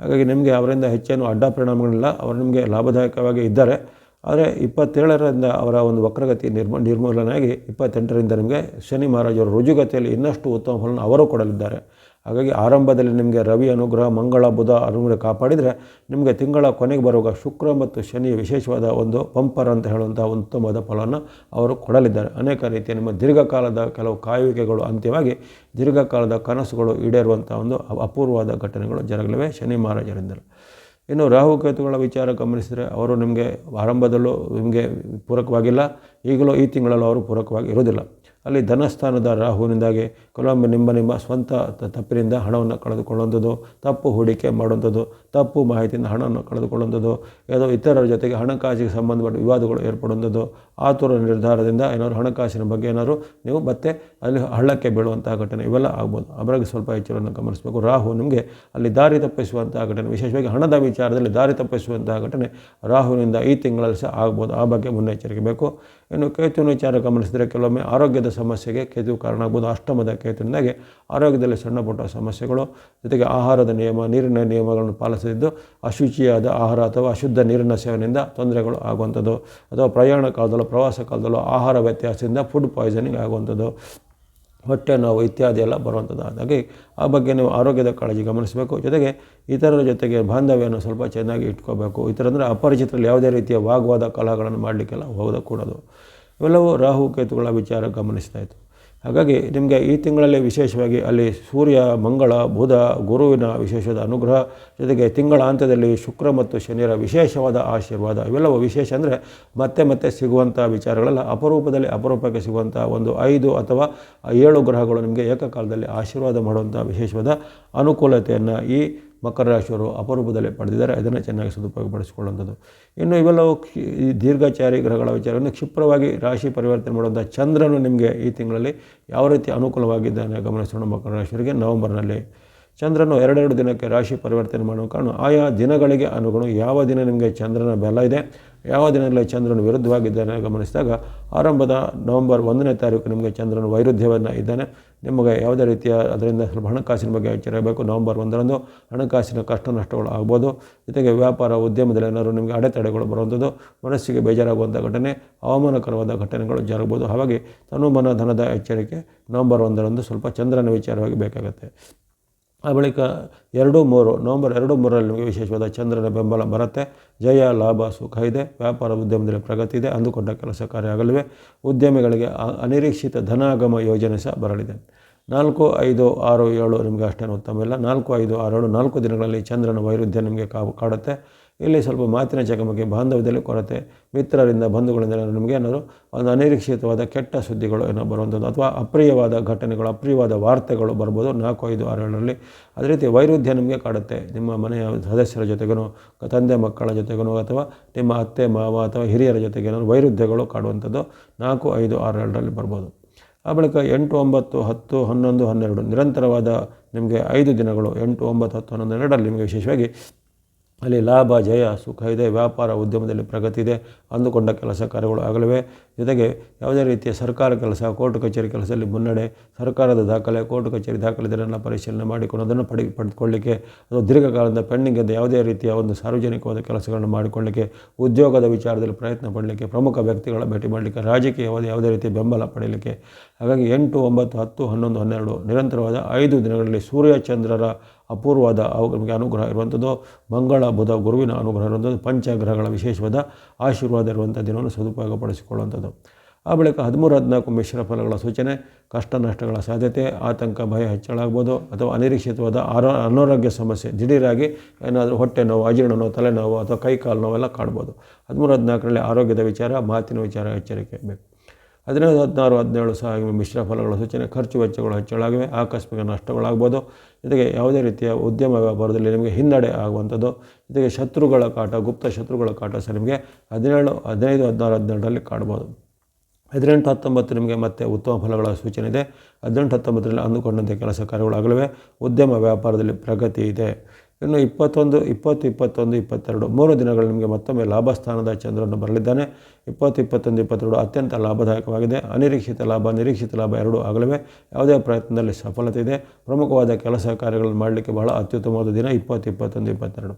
ಹಾಗಾಗಿ ನಿಮಗೆ ಅವರಿಂದ ಹೆಚ್ಚೇನು ಅಡ್ಡ ಪರಿಣಾಮಗಳಿಲ್ಲ. ಅವರು ನಿಮಗೆ ಲಾಭದಾಯಕವಾಗಿ ಇದ್ದಾರೆ. ಆದರೆ ಇಪ್ಪತ್ತೇಳರಿಂದ ಅವರ ಒಂದು ವಕ್ರಗತಿ ನಿರ್ಮ, ನಿರ್ಮೂಲನೆಯಾಗಿ ಇಪ್ಪತ್ತೆಂಟರಿಂದ ನಿಮಗೆ ಶನಿ ಮಹಾರಾಜರು ರುಜುಗತಿಯಲ್ಲಿ ಇನ್ನಷ್ಟು ಉತ್ತಮ ಫಲನ ಅವರು ಕೊಡಲಿದ್ದಾರೆ. ಹಾಗಾಗಿ ಆರಂಭದಲ್ಲಿ ನಿಮಗೆ ರವಿ ಅನುಗ್ರಹ, ಮಂಗಳ, ಬುಧ ಅನುಗ್ರಹ ಕಾಪಾಡಿದರೆ ನಿಮಗೆ ತಿಂಗಳ ಕೊನೆಗೆ ಬರುವಾಗ ಶುಕ್ರ ಮತ್ತು ಶನಿ ವಿಶೇಷವಾದ ಒಂದು ಪಂಪರ್ ಅಂತ ಹೇಳುವಂಥ ಉತ್ತಮವಾದ ಫಲವನ್ನು ಅವರು ಕೊಡಲಿದ್ದಾರೆ. ಅನೇಕ ರೀತಿಯ ನಿಮ್ಮ ದೀರ್ಘಕಾಲದ ಕೆಲವು ಕಾಯುವಿಕೆಗಳು ಅಂತ್ಯವಾಗಿ ದೀರ್ಘಕಾಲದ ಕನಸುಗಳು ಈಡೇರುವಂಥ ಒಂದು ಅಪೂರ್ವವಾದ ಘಟನೆಗಳು ಜರಗಲಿವೆ. ಶನಿ ಮಹಾರಾಜರಿಂದ. ಇನ್ನು ರಾಹುಕೇತುಗಳ ವಿಚಾರ ಗಮನಿಸಿದರೆ ಅವರು ನಿಮಗೆ ಆರಂಭದಲ್ಲೂ ನಿಮಗೆ ಪೂರಕವಾಗಿಲ್ಲ. ಈಗಲೂ ಈ ತಿಂಗಳಲ್ಲೂ ಅವರು ಪೂರಕವಾಗಿ ಇರೋದಿಲ್ಲ ಅಲ್ಲಿ ಧನಸ್ಥಾನದ ರಾಹುವಿನಿಂದಾಗಿ ಕೆಲವೊಮ್ಮೆ ನಿಮ್ಮ ನಿಮ್ಮ ಸ್ವಂತ ತಪ್ಪಿನಿಂದ ಹಣವನ್ನು ಕಳೆದುಕೊಳ್ಳುವಂಥದ್ದು, ತಪ್ಪು ಹೂಡಿಕೆ ಮಾಡುವಂಥದ್ದು, ತಪ್ಪು ಮಾಹಿತಿಯಿಂದ ಹಣವನ್ನು ಕಳೆದುಕೊಳ್ಳುವಂಥದ್ದು ಯಾವುದೋ ಇತರರ ಜೊತೆಗೆ ಹಣಕಾಸಿಗೆ ಸಂಬಂಧಪಟ್ಟ ವಿವಾದಗಳು ಏರ್ಪಡುವಂಥದ್ದು ಆತುರ ನಿರ್ಧಾರದಿಂದ ಏನಾದರೂ ಹಣಕಾಸಿನ ಬಗ್ಗೆ ಏನಾದ್ರು ನೀವು ಮತ್ತೆ ಅಲ್ಲಿ ಹಳ್ಳಕ್ಕೆ ಬೀಳುವಂತಹ ಘಟನೆ ಇವೆಲ್ಲ ಆಗ್ಬೋದು. ಅವರಿಗೆ ಸ್ವಲ್ಪ ಎಚ್ಚರವನ್ನು ಗಮನಿಸಬೇಕು. ರಾಹು ನಿಮಗೆ ಅಲ್ಲಿ ದಾರಿ ತಪ್ಪಿಸುವಂತಹ ಘಟನೆ, ವಿಶೇಷವಾಗಿ ಹಣದ ವಿಚಾರದಲ್ಲಿ ದಾರಿ ತಪ್ಪಿಸುವಂತಹ ಘಟನೆ ರಾಹುವಿನಿಂದ ಈ ತಿಂಗಳಲ್ಲಿ ಸಹ ಆಗ್ಬೋದು. ಆ ಬಗ್ಗೆ ಮುನ್ನೆಚ್ಚರಿಕೆ ಬೇಕು. ಇನ್ನು ಕೇತುವಿನ ವಿಚಾರ ಗಮನಿಸಿದರೆ ಕೆಲವೊಮ್ಮೆ ಆರೋಗ್ಯದ ಸಮಸ್ಯೆಗೆ ಕೇತು ಕಾರಣ ಆಗ್ಬೋದು ಅಷ್ಟಮದ ಕೇತುವಿನಾಗೆ ಆರೋಗ್ಯದಲ್ಲಿ ಸಣ್ಣ ಪುಟ್ಟ ಸಮಸ್ಯೆಗಳು, ಜೊತೆಗೆ ಆಹಾರದ ನಿಯಮ, ನೀರಿನ ನಿಯಮಗಳನ್ನು ಪಾಲಿಸದಿದ್ದು ಅಶುಚಿಯಾದ ಆಹಾರ ಅಥವಾ ಅಶುದ್ಧ ನೀರಿನ ಸೇವನೆಯಿಂದ ತೊಂದರೆಗಳು ಆಗುವಂಥದ್ದು. ಅಥವಾ ಪ್ರಯಾಣ ಕಾಲದಲ್ಲೂ, ಪ್ರವಾಸ ಕಾಲದಲ್ಲೂ ಆಹಾರ ವ್ಯತ್ಯಾಸದಿಂದ ಫುಡ್ ಪಾಯ್ಸನಿಂಗ್ ಆಗುವಂಥದ್ದು. ಹೊಟ್ಟೆ ನೋವು ಇತ್ಯಾದಿ ಎಲ್ಲ ಬರುವಂಥದ್ದು. ಹಾಗಾಗಿ ಆ ಬಗ್ಗೆ ನೀವು ಆರೋಗ್ಯದ ಕಾಳಜಿ ಗಮನಿಸಬೇಕು. ಜೊತೆಗೆ ಇತರರ ಜೊತೆಗೆ ಬಾಂಧವ್ಯವನ್ನು ಸ್ವಲ್ಪ ಚೆನ್ನಾಗಿ ಇಟ್ಕೋಬೇಕು. ಇತರಂದರೆ ಅಪರಿಚಿತರಲ್ಲಿ ಯಾವುದೇ ರೀತಿಯ ವಾಗ್ವಾದ ಕಲಹಗಳನ್ನು ಮಾಡಲಿಕ್ಕೆಲ್ಲ ಹೋಗಕೂಡದು ಇವೆಲ್ಲವೂ ರಾಹು ಕೇತುಗಳ ವಿಚಾರ ಗಮನಿಸ್ತಾ ಇತ್ತು. ಹಾಗಾಗಿ ನಿಮಗೆ ಈ ತಿಂಗಳಲ್ಲಿ ವಿಶೇಷವಾಗಿ ಅಲ್ಲಿ ಸೂರ್ಯ, ಮಂಗಳ, ಬುಧ, ಗುರುವಿನ ವಿಶೇಷದ ಅನುಗ್ರಹ, ಜೊತೆಗೆ ತಿಂಗಳ ಅಂತ್ಯದಲ್ಲಿ ಶುಕ್ರ ಮತ್ತು ಶನಿಯರ ವಿಶೇಷವಾದ ಆಶೀರ್ವಾದ, ಇವೆಲ್ಲವೂ ವಿಶೇಷ ಅಂದರೆ ಮತ್ತೆ ಮತ್ತೆ ಸಿಗುವಂಥ ವಿಚಾರಗಳೆಲ್ಲ ಅಪರೂಪದಲ್ಲಿ ಅಪರೂಪಕ್ಕೆ ಸಿಗುವಂಥ ಒಂದು ಐದು ಅಥವಾ ಏಳು ಗ್ರಹಗಳು ನಿಮಗೆ ಏಕಕಾಲದಲ್ಲಿ ಆಶೀರ್ವಾದ ಮಾಡುವಂಥ ವಿಶೇಷವಾದ ಅನುಕೂಲತೆಯನ್ನು ಈ ಮಕರ ರಾಶಿಯವರು ಅಪರೂಪದಲ್ಲಿ ಪಡೆದಿದ್ದಾರೆ. ಅದನ್ನು ಚೆನ್ನಾಗಿ ಸದುಪಯೋಗಪಡಿಸಿಕೊಳ್ಳುವಂಥದ್ದು. ಇನ್ನು ಇವೆಲ್ಲವೂ ದೀರ್ಘಚಾರಿ ಗ್ರಹಗಳ ವಿಚಾರವನ್ನು ಕ್ಷಿಪ್ರವಾಗಿ ರಾಶಿ ಪರಿವರ್ತನೆ ಮಾಡುವಂಥ ಚಂದ್ರನು ನಿಮಗೆ ಈ ತಿಂಗಳಲ್ಲಿ ಯಾವ ರೀತಿ ಅನುಕೂಲವಾಗಿದ್ದಾನೆ ಗಮನಿಸೋಣ ಮಕರ ರಾಶಿಯವರಿಗೆ. ನವೆಂಬರ್ನಲ್ಲಿ ಚಂದ್ರನು ಎರಡೆರಡು ದಿನಕ್ಕೆ ರಾಶಿ ಪರಿವರ್ತನೆ ಮಾಡುವ ಕಾರಣ ಆಯಾ ದಿನಗಳಿಗೆ ಅನುಗುಣ ಯಾವ ದಿನ ನಿಮಗೆ ಚಂದ್ರನ ಬೆಲ ಇದೆ, ಯಾವ ದಿನದಲ್ಲಿ ಚಂದ್ರನು ವಿರುದ್ಧವಾಗಿದ್ದಾನೆ ಗಮನಿಸಿದಾಗ ಆರಂಭದ ನವೆಂಬರ್ ಒಂದನೇ ತಾರೀಕು ನಿಮಗೆ ಚಂದ್ರನು ವೈರುಧ್ಯವನ್ನು ಇದ್ದಾನೆ. ನಿಮಗೆ ಯಾವುದೇ ರೀತಿಯ ಅದರಿಂದ ಸ್ವಲ್ಪ ಹಣಕಾಸಿನ ಬಗ್ಗೆ ಎಚ್ಚರ ಇರಬೇಕು ನವಂಬರ್ ಒಂದರಂದು ಹಣಕಾಸಿನ ಕಷ್ಟ ನಷ್ಟಗಳು ಆಗ್ಬೋದು. ಜೊತೆಗೆ ವ್ಯಾಪಾರ, ಉದ್ಯಮದಲ್ಲಿ ಏನಾದರೂ ನಿಮಗೆ ಅಡೆತಡೆಗಳು ಬರುವಂಥದ್ದು, ಮನಸ್ಸಿಗೆ ಬೇಜಾರಾಗುವಂಥ ಘಟನೆ, ಅವಮಾನಕರವಾದ ಘಟನೆಗಳು ಜರುಗಬಹುದು ಹಾಗಾಗಿ ತನುಮನ ಧನದ ಎಚ್ಚರಿಕೆ ನವೆಂಬರ್ ಒಂದರಂದು ಸ್ವಲ್ಪ ಚಂದ್ರನ ವಿಚಾರವಾಗಿ ಬೇಕಾಗುತ್ತೆ. ಆ ಬಳಿಕ ಎರಡು ಮೂರು, ನವಂಬರ್ ಎರಡು ಮೂರರಲ್ಲಿ ನಿಮಗೆ ವಿಶೇಷವಾದ ಚಂದ್ರನ ಬೆಂಬಲ ಬರುತ್ತೆ. ಜಯ, ಲಾಭ, ಸುಖ ಇದೆ. ವ್ಯಾಪಾರ ಉದ್ಯಮದಲ್ಲಿ ಪ್ರಗತಿ ಇದೆ. ಅಂದುಕೊಂಡ ಕೆಲಸ ಕಾರ್ಯ ಆಗಲಿವೆ ಉದ್ಯಮಿಗಳಿಗೆ ಅನಿರೀಕ್ಷಿತ ಧನಾಗಮ ಯೋಜನೆ ಸಹ ಬರಲಿದೆ. ನಾಲ್ಕು, ಐದು, ಆರು, ಏಳು ನಿಮಗೆ ಅಷ್ಟೇನು ಉತ್ತಮ ಇಲ್ಲ. ನಾಲ್ಕು, ಐದು, ಆರು, ಏಳು, ನಾಲ್ಕು ದಿನಗಳಲ್ಲಿ ಚಂದ್ರನ ವೈರುಧ್ಯ ನಿಮಗೆ ಕಾಡುತ್ತೆ. ಇಲ್ಲಿ ಸ್ವಲ್ಪ ಮಾತಿನ ಚಕಮಕಿ ಬಾಂಧವ್ಯದಲ್ಲಿ ಕೊರತೆ, ಮಿತ್ರರಿಂದ ಬಂಧುಗಳಿಂದ ನಮಗೆ ಏನಾದರೂ ಒಂದು ಅನಿರೀಕ್ಷಿತವಾದ ಕೆಟ್ಟ ಸುದ್ದಿಗಳು ಏನೋ ಬರುವಂಥದ್ದು ಅಥವಾ ಅಪ್ರಿಯವಾದ ಘಟನೆಗಳು, ಅಪ್ರಿಯವಾದ ವಾರ್ತೆಗಳು ಬರ್ಬೋದು ನಾಲ್ಕು, ಐದು, ಆರು ಏಳರಲ್ಲಿ. ಅದೇ ರೀತಿ ವೈರುಧ್ಯ ನಿಮಗೆ ಕಾಡುತ್ತೆ. ನಿಮ್ಮ ಮನೆಯ ಸದಸ್ಯರ ಜೊತೆಗೂ ತಂದೆ ಮಕ್ಕಳ ಜೊತೆಗೂ ಅಥವಾ ನಿಮ್ಮ ಅತ್ತೆ, ಮಾವ ಅಥವಾ ಹಿರಿಯರ ಜೊತೆಗೆ ಏನಾದ್ರು ವೈರುಧ್ಯಗಳು ಕಾಡುವಂಥದ್ದು ನಾಲ್ಕು, ಐದು, ಆರು, ಏಳರಲ್ಲಿ ಬರ್ಬೋದು. ಆ ಬಳಿಕ ಎಂಟು, ಒಂಬತ್ತು, ಹತ್ತು, ಹನ್ನೊಂದು, ಹನ್ನೆರಡು ನಿರಂತರವಾದ ನಿಮಗೆ ಐದು ದಿನಗಳು, ಎಂಟು, ಒಂಬತ್ತು, ಹತ್ತು, ಹನ್ನೊಂದು, ಹನ್ನೆರಡರಲ್ಲಿ ನಿಮಗೆ ವಿಶೇಷವಾಗಿ ಅಲ್ಲಿ ಲಾಭ, ಜಯ, ಸುಖ ಇದೆ, ವ್ಯಾಪಾರ ಉದ್ಯಮದಲ್ಲಿ ಪ್ರಗತಿ ಇದೆ ಅಂದುಕೊಂಡ ಕೆಲಸ ಕಾರ್ಯಗಳು ಆಗಲಿವೆ. ಜೊತೆಗೆ ಯಾವುದೇ ರೀತಿಯ ಸರ್ಕಾರ ಕೆಲಸ, ಕೋರ್ಟ್ ಕಚೇರಿ ಕೆಲಸದಲ್ಲಿ ಮುನ್ನಡೆ, ಸರ್ಕಾರದ ದಾಖಲೆ, ಕೋರ್ಟ್ ಕಚೇರಿ ದಾಖಲೆ ಇದನ್ನೆಲ್ಲ ಪರಿಶೀಲನೆ ಮಾಡಿಕೊಂಡು ಅದನ್ನು ಪಡಿ, ಪಡೆದುಕೊಳ್ಳಿಕ್ಕೆ ಅಥವಾ ದೀರ್ಘಕಾಲದ ಪೆಂಡಿಂಗ್ ಇದ್ದ ಯಾವುದೇ ರೀತಿಯ ಒಂದು ಸಾರ್ವಜನಿಕವಾದ ಕೆಲಸಗಳನ್ನು ಮಾಡಿಕೊಳ್ಳಿಕ್ಕೆ, ಉದ್ಯೋಗದ ವಿಚಾರದಲ್ಲಿ ಪ್ರಯತ್ನ ಪಡಲಿಕ್ಕೆ, ಪ್ರಮುಖ ವ್ಯಕ್ತಿಗಳ ಭೇಟಿ ಮಾಡಲಿಕ್ಕೆ, ರಾಜಕೀಯವಾದ ಯಾವುದೇ ರೀತಿಯ ಬೆಂಬಲ ಪಡೆಯಲಿಕ್ಕೆ ಹಾಗಾಗಿ ಎಂಟು, ಒಂಬತ್ತು, ಹತ್ತು, ಹನ್ನೊಂದು, ಹನ್ನೆರಡು ನಿರಂತರವಾದ ಐದು ದಿನಗಳಲ್ಲಿ ಸೂರ್ಯ ಚಂದ್ರರ ಅಪೂರ್ವವಾದ ನಿಮಗೆ ಅನುಗ್ರಹ ಇರುವಂಥದ್ದು. ಮಂಗಳ, ಬುಧ, ಗುರುವಿನ ಅನುಗ್ರಹ ಇರುವಂಥದ್ದು. ಪಂಚಗ್ರಹಗಳ ವಿಶೇಷವಾದ ಆಶೀರ್ವಾದ ಇರುವಂಥ ದಿನವನ್ನು ಸದುಪಯೋಗಪಡಿಸಿಕೊಳ್ಳುವಂಥದ್ದು. ಆ ಬಳಿಕ ಹದಿಮೂರು, ಹದಿನಾಲ್ಕು ಮಿಶ್ರ ಫಲಗಳ ಸೂಚನೆ, ಕಷ್ಟ ನಷ್ಟಗಳ ಸಾಧ್ಯತೆ, ಆತಂಕ, ಭಯ, ಹೆಚ್ಚಳಾಗ್ಬೋದು ಅಥವಾ ಅನಿರೀಕ್ಷಿತವಾದ ಆರೋ, ಅನಾರೋಗ್ಯ ಸಮಸ್ಯೆ, ದಿಢೀರಾಗಿ ಏನಾದರೂ ಹೊಟ್ಟೆ ನೋವು, ಅಜೀರ್ಣ ನೋವು, ತಲೆನೋವು ಅಥವಾ ಕೈ ಕಾಲು ನೋವೆಲ್ಲ ಕಾಣ್ಬೋದು ಹದಿಮೂರು, ಹದಿನಾಲ್ಕರಲ್ಲಿ ಆರೋಗ್ಯದ ವಿಚಾರ, ಮಾತಿನ ವಿಚಾರ, ಎಚ್ಚರಿಕೆ ಬೇಕು. ಹದಿನೈದು, ಹದಿನಾರು, ಹದಿನೇಳು ಸಹ ಮಿಶ್ರ ಫಲಗಳ, ಸೂಚನೆ, ಖರ್ಚು, ವೆಚ್ಚಗಳು ಹೆಚ್ಚಳಾಗಿವೆ ಆಕಸ್ಮಿಕ ನಷ್ಟಗಳಾಗ್ಬೋದು ಜೊತೆಗೆ ಯಾವುದೇ ರೀತಿಯ ಉದ್ಯಮ ವ್ಯಾಪಾರದಲ್ಲಿ ನಿಮಗೆ ಹಿನ್ನಡೆ ಆಗುವಂಥದ್ದು. ಜೊತೆಗೆ ಶತ್ರುಗಳ ಕಾಟ, ಗುಪ್ತ ಶತ್ರುಗಳ ಕಾಟ ಸಹ ನಿಮಗೆ ಹದಿನೇಳು, ಹದಿನೈದು, ಹದಿನಾರು ಹದಿನೆರಡರಲ್ಲಿ ಕಾಣ್ಬೋದು ಹದಿನೆಂಟು, ಹತ್ತೊಂಬತ್ತು ನಿಮಗೆ ಮತ್ತೆ ಉತ್ತಮ ಫಲಗಳ ಸೂಚನೆ ಇದೆ. ಹದಿನೆಂಟು, ಹತ್ತೊಂಬತ್ತರಲ್ಲಿ ಅಂದುಕೊಂಡಂತೆ ಕೆಲಸ ಕಾರ್ಯಗಳಾಗಲಿವೆ. ಉದ್ಯಮ ವ್ಯಾಪಾರದಲ್ಲಿ ಪ್ರಗತಿ ಇದೆ. ಇನ್ನು ಇಪ್ಪತ್ತೊಂದು, ಇಪ್ಪತ್ತು, ಇಪ್ಪತ್ತೊಂದು, ಇಪ್ಪತ್ತೆರಡು, ಮೂರು ದಿನಗಳು ನಿಮಗೆ ಮತ್ತೊಮ್ಮೆ ಲಾಭಸ್ಥಾನದ ಚಂದ್ರನು ಬರಲಿದ್ದಾನೆ. ಇಪ್ಪತ್ತು, ಇಪ್ಪತ್ತೊಂದು, ಇಪ್ಪತ್ತೆರಡು ಅತ್ಯಂತ ಲಾಭದಾಯಕವಾಗಿದೆ. ಅನಿರೀಕ್ಷಿತ ಲಾಭ, ನಿರೀಕ್ಷಿತ ಲಾಭ ಎರಡೂ ಆಗಲಿವೆ. ಯಾವುದೇ ಪ್ರಯತ್ನದಲ್ಲಿ ಸಫಲತೆ ಇದೆ. ಪ್ರಮುಖವಾದ ಕೆಲಸ ಕಾರ್ಯಗಳನ್ನು ಮಾಡಲಿಕ್ಕೆ ಬಹಳ ಅತ್ಯುತ್ತಮವಾದ ದಿನ ಇಪ್ಪತ್ತು, ಇಪ್ಪತ್ತೊಂದು, ಇಪ್ಪತ್ತೆರಡು.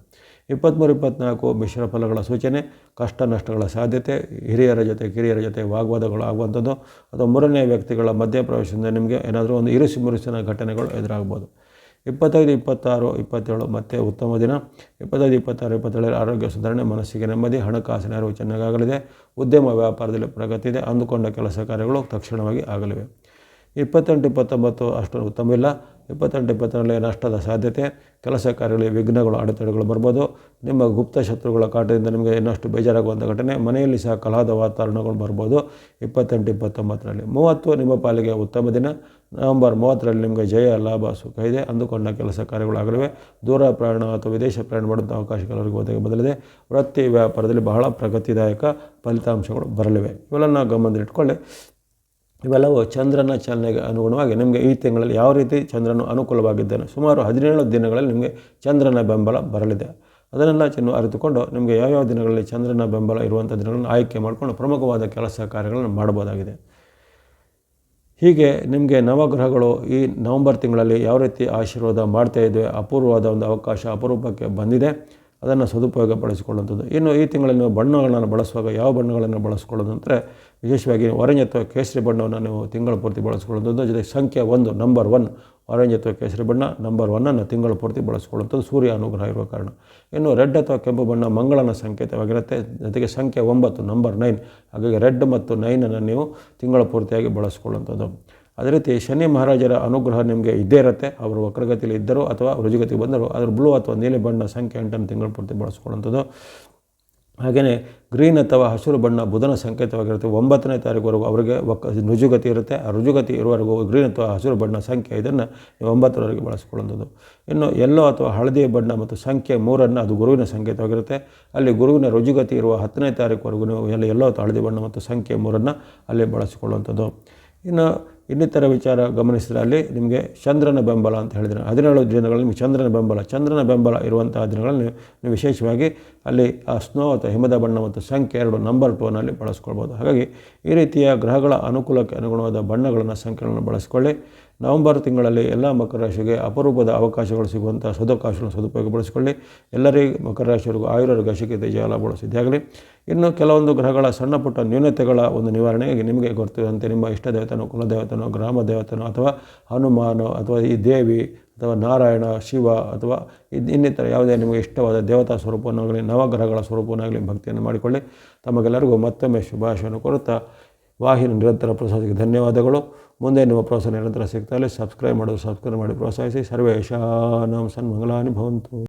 ಇಪ್ಪತ್ತ್ಮೂರು, ಇಪ್ಪತ್ತ್ನಾಲ್ಕು ಮಿಶ್ರ ಫಲಗಳ ಸೂಚನೆ, ಕಷ್ಟ ನಷ್ಟಗಳ ಸಾಧ್ಯತೆ, ಹಿರಿಯರ ಜೊತೆ, ಕಿರಿಯರ ಜೊತೆ ವಾಗ್ವಾದಗಳು ಆಗುವಂಥದ್ದು ಅಥವಾ ಮೂರನೇ ವ್ಯಕ್ತಿಗಳ ಮಧ್ಯಪ್ರವೇಶದಿಂದ ನಿಮಗೆ ಏನಾದರೂ ಒಂದು ಇರುಸಿ ಮುರುಸಿನ ಘಟನೆಗಳು ಎದುರಾಗ್ಬೋದು. ಇಪ್ಪತ್ತೈದು, ಇಪ್ಪತ್ತಾರು, ಇಪ್ಪತ್ತೇಳು, ಮತ್ತೆ ಉತ್ತಮ ದಿನ. ಇಪ್ಪತ್ತೈದು, ಇಪ್ಪತ್ತಾರು ಇಪ್ಪತ್ತೇಳರ ಆರೋಗ್ಯ ಸುಧಾರಣೆ, ಮನಸ್ಸಿಗೆ ನೆಮ್ಮದಿ, ಹಣಕಾಸಿನ ಅರಿವು ಚೆನ್ನಾಗಾಗಲಿದೆ. ಉದ್ಯಮ ವ್ಯಾಪಾರದಲ್ಲಿ ಪ್ರಗತಿ ಇದೆ. ಅಂದುಕೊಂಡ ಕೆಲಸ ಕಾರ್ಯಗಳು ತಕ್ಷಣವಾಗಿ ಆಗಲಿವೆ. ಇಪ್ಪತ್ತೆಂಟು, ಇಪ್ಪತ್ತೊಂಬತ್ತು ಅಷ್ಟು ಉತ್ತಮ ಇಲ್ಲ ಇಪ್ಪತ್ತೆಂಟು ಇಪ್ಪತ್ತರಲ್ಲಿ ನಷ್ಟದ ಸಾಧ್ಯತೆ. ಕೆಲಸ ಕಾರ್ಯಗಳಲ್ಲಿ ವಿಘ್ನಗಳು, ಅಡೆತಡೆಗಳು ಬರ್ಬೋದು. ನಿಮ್ಮ ಗುಪ್ತ ಶತ್ರುಗಳ ಕಾಟದಿಂದ ನಿಮಗೆ ಇನ್ನಷ್ಟು ಬೇಜಾರಾಗುವಂಥ ಘಟನೆ. ಮನೆಯಲ್ಲಿ ಸಹ ಕಲಹದ ವಾತಾವರಣಗಳು ಬರ್ಬೋದು. ಇಪ್ಪತ್ತೆಂಟು, ಇಪ್ಪತ್ತೊಂಬತ್ತರಲ್ಲಿ ಮೂವತ್ತು, ನಿಮ್ಮ ಪಾಲಿಗೆ ಉತ್ತಮ ದಿನ. ನವೆಂಬರ್ ಮೂವತ್ತರಲ್ಲಿ ನಿಮಗೆ ಜಯ, ಲಾಭ, ಸುಖ ಇದೆ. ಅಂದುಕೊಂಡ ಕೆಲಸ ಕಾರ್ಯಗಳಾಗಲಿವೆ. ದೂರ ಪ್ರಯಾಣ ಅಥವಾ ವಿದೇಶ ಪ್ರಯಾಣ ಮಾಡುವಂಥ ಅವಕಾಶಗಳವರಿಗೆ ಒದಗಿ ಬದಲಿದೆ ವೃತ್ತಿ ವ್ಯಾಪಾರದಲ್ಲಿ ಬಹಳ ಪ್ರಗತಿದಾಯಕ ಫಲಿತಾಂಶಗಳು ಬರಲಿವೆ. ಇವೆಲ್ಲ ಗಮನದಲ್ಲಿಟ್ಕೊಳ್ಳಿ. ಇವೆಲ್ಲವೂ ಚಂದ್ರನ ಚಲನೆಗೆ ಅನುಗುಣವಾಗಿ ನಿಮಗೆ ಈ ತಿಂಗಳಲ್ಲಿ ಯಾವ ರೀತಿ ಚಂದ್ರನು ಅನುಕೂಲವಾಗಿದ್ದಾನೆ. ಸುಮಾರು ಹದಿನೇಳು ದಿನಗಳಲ್ಲಿ ನಿಮಗೆ ಚಂದ್ರನ ಬೆಂಬಲ ಬರಲಿದೆ. ಅದನ್ನೆಲ್ಲ ಚೆನ್ನು ಅರಿತುಕೊಂಡು ನಿಮಗೆ ಯಾವ್ಯಾವ ದಿನಗಳಲ್ಲಿ ಚಂದ್ರನ ಬೆಂಬಲ ಇರುವಂಥ ದಿನಗಳನ್ನು ಆಯ್ಕೆ ಮಾಡಿಕೊಂಡು ಪ್ರಮುಖವಾದ ಕೆಲಸ ಕಾರ್ಯಗಳನ್ನು ಮಾಡ್ಬೋದಾಗಿದೆ ಹೀಗೆ ನಿಮಗೆ ನವಗ್ರಹಗಳು ಈ ನವಂಬರ್ ತಿಂಗಳಲ್ಲಿ ಯಾವ ರೀತಿ ಆಶೀರ್ವಾದ ಮಾಡ್ತಾ ಇದ್ವೆ ಅಪೂರ್ವವಾದ ಒಂದು ಅವಕಾಶ ಅಪರೂಪಕ್ಕೆ ಬಂದಿದೆ, ಅದನ್ನು ಸದುಪಯೋಗ ಪಡಿಸಿಕೊಳ್ಳುವಂಥದ್ದು ಇನ್ನು ಈ ತಿಂಗಳಲ್ಲಿ ನೀವು ಬಣ್ಣಗಳನ್ನು ಬಳಸುವಾಗ ಯಾವ ಬಣ್ಣಗಳನ್ನು ಬಳಸ್ಕೊಳ್ಳೋದು ಅಂದರೆ ವಿಶೇಷವಾಗಿ ಒರೆಂಜ್ ಅಥವಾ ಕೇಸರಿ ಬಣ್ಣವನ್ನು ನೀವು ತಿಂಗಳ ಪೂರ್ತಿ ಬಳಸ್ಕೊಳ್ಳುವಂಥದ್ದು ಜೊತೆಗೆ ಸಂಖ್ಯೆ ಒಂದು ನಂಬರ್ ಒನ್ ಆರೆಂಜ್ ಅಥವಾ ಕೇಸರಿ ಬಣ್ಣ ನಂಬರ್ ಒನ್ನನ್ನು ತಿಂಗಳ ಪೂರ್ತಿ ಬಳಸ್ಕೊಳ್ಳುವಂಥದ್ದು ಸೂರ್ಯ ಅನುಗ್ರಹ ಇರುವ ಕಾರಣ. ಇನ್ನು ರೆಡ್ ಅಥವಾ ಕೆಂಪು ಬಣ್ಣ ಮಂಗಳನ ಸಂಕೇತವಾಗಿರುತ್ತೆ. ಜೊತೆಗೆ ಸಂಖ್ಯೆ ಒಂಬತ್ತು ನಂಬರ್ ನೈನ್ ಹಾಗಾಗಿ ರೆಡ್ ಮತ್ತು ನೈನನ್ನು ನೀವು ತಿಂಗಳ ಪೂರ್ತಿಯಾಗಿ ಬಳಸ್ಕೊಳ್ಳುವಂಥದ್ದು. ಅದೇ ರೀತಿ ಶನಿ ಮಹಾರಾಜರ ಅನುಗ್ರಹ ನಿಮಗೆ ಇದ್ದೇ ಇರುತ್ತೆ. ಅವರು ವಕ್ರಗತಿಯಲ್ಲಿ ಇದ್ದರು ಅಥವಾ ರುಜುಗತಿಗೆ ಬಂದರು ಅದರ ಬ್ಲೂ ಅಥವಾ ನೀಲಿ ಬಣ್ಣ ಸಂಖ್ಯೆ ಎಂಟನ್ನು ತಿಂಗಳ ಪೂರ್ತಿ ಬಳಸ್ಕೊಳ್ಳುವಂಥದ್ದು. ಹಾಗೆಯೇ ಗ್ರೀನ್ ಅಥವಾ ಹಸಿರು ಬಣ್ಣ ಬುಧನ ಸಂಕೇತವಾಗಿರುತ್ತೆ. ಒಂಬತ್ತನೇ ತಾರೀಕುವರೆಗೂ ಅವರಿಗೆ ರುಜುಗತಿ ಇರುತ್ತೆ. ಆ ರುಜುಗತಿ ಇರುವವರೆಗೂ ಗ್ರೀನ್ ಅಥವಾ ಹಸಿರು ಬಣ್ಣ ಸಂಖ್ಯೆ ಇದನ್ನು ಒಂಬತ್ತರವರೆಗೆ ಬಳಸ್ಕೊಳ್ಳುವಂಥದ್ದು. ಇನ್ನು ಎಲ್ಲೋ ಅಥವಾ ಹಳದಿ ಬಣ್ಣ ಮತ್ತು ಸಂಖ್ಯೆ ಮೂರನ್ನು ಅದು ಗುರುವಿನ ಸಂಕೇತವಾಗಿರುತ್ತೆ. ಅಲ್ಲಿ ಗುರುವಿನ ರುಜುಗತಿ ಇರುವ ಹತ್ತನೇ ತಾರೀಕುವರೆಗೂ ಎಲ್ಲ ಎಲ್ಲೋ ಅಥವಾ ಹಳದಿ ಬಣ್ಣ ಮತ್ತು ಸಂಖ್ಯೆ ಮೂರನ್ನು ಅಲ್ಲಿ ಬಳಸಿಕೊಳ್ಳುವಂಥದ್ದು. ಇನ್ನು ಇನ್ನಿತರ ವಿಚಾರ ಗಮನಿಸಿದರೆ ಅಲ್ಲಿ ನಿಮಗೆ ಚಂದ್ರನ ಬೆಂಬಲ ಅಂತ ಹೇಳಿದರೆ. ಹದಿನೇಳು ದಿನಗಳಲ್ಲಿ ನಿಮಗೆ ಚಂದ್ರನ ಬೆಂಬಲ ಚಂದ್ರನ ಬೆಂಬಲ ಇರುವಂತಹ ದಿನಗಳಲ್ಲಿ ನೀವು ವಿಶೇಷವಾಗಿ ಅಲ್ಲಿ ಆ ಸ್ನೋ ಅಥವಾ ಹಿಮದ ಬಣ್ಣ ಮತ್ತು ಸಂಖ್ಯೆ ಎರಡು ನಂಬರ್ ಟೋನಲ್ಲಿ ಬಳಸ್ಕೊಳ್ಬೋದು. ಹಾಗಾಗಿ ಈ ರೀತಿಯ ಗ್ರಹಗಳ ಅನುಕೂಲಕ್ಕೆ ಅನುಗುಣವಾದ ಬಣ್ಣಗಳನ್ನು, ಸಂಖ್ಯೆಗಳನ್ನು ಬಳಸಿಕೊಳ್ಳಿ. ನವೆಂಬರ್ ತಿಂಗಳಲ್ಲಿ ಎಲ್ಲ ಮಕರ ರಾಶಿಗೆ ಅಪರೂಪದ ಅವಕಾಶಗಳು ಸಿಗುವಂಥ ಸದಕಾಶಗಳನ್ನು ಸದುಪಯೋಗ ಬಳಸಿಕೊಳ್ಳಿ ಎಲ್ಲರಿಗೂ ಮಕರ ರಾಶಿಯವರಿಗೂ ಆಯುರ್ವೇದ ಶಕ್ತಿ ಜಾಲ ಬಳಸಿದ್ದಾಗಲಿ ಇನ್ನು ಕೆಲವೊಂದು ಗ್ರಹಗಳ ಸಣ್ಣ ಪುಟ್ಟ ನ್ಯೂನತೆಗಳ ಒಂದು ನಿವಾರಣೆಗೆ ನಿಮಗೆ ಗೊತ್ತಿರುವಂತೆ ನಿಮ್ಮ ಇಷ್ಟ ದೇವತನೋ ಕುಲದೇವತನೋ ಗ್ರಾಮ ದೇವತನೋ ಅಥವಾ ಹನುಮಾನೋ ಅಥವಾ ಈ ದೇವಿ ಅಥವಾ ನಾರಾಯಣ, ಶಿವ ಅಥವಾ ಇನ್ನಿತರ ಯಾವುದೇ ನಿಮಗೆ ಇಷ್ಟವಾದ ದೇವತಾ ಸ್ವರೂಪವನ್ನಾಗಲಿ, ನವಗ್ರಹಗಳ ಸ್ವರೂಪವನ್ನಾಗಲಿ ಭಕ್ತಿಯನ್ನು ಮಾಡಿಕೊಳ್ಳಿ. ತಮಗೆಲ್ಲರಿಗೂ ಮತ್ತೊಮ್ಮೆ ಶುಭಾಶಯವನ್ನು ಕೋರುತ್ತಾ ವಾಹಿನಿ ನಿರಂತರ ಪ್ರೋತ್ಸಾಹಕ್ಕೆ ಧನ್ಯವಾದಗಳು. ಮುಂದೆ ನಿಮ್ಮ ಪ್ರೋತ್ಸಾಹ ನಿರಂತರ ಸಿಗ್ತಾ ಸಬ್ಸ್ಕ್ರೈಬ್ ಮಾಡೋದು ಸಬ್ಸ್ಕ್ರೈಬ್ ಮಾಡಿ, ಪ್ರೋತ್ಸಾಹಿಸಿ. ಸರ್ವೇಶಾನಾಂ ಸನ್ಮಂಗಲಾನಿ ಭವಂತು.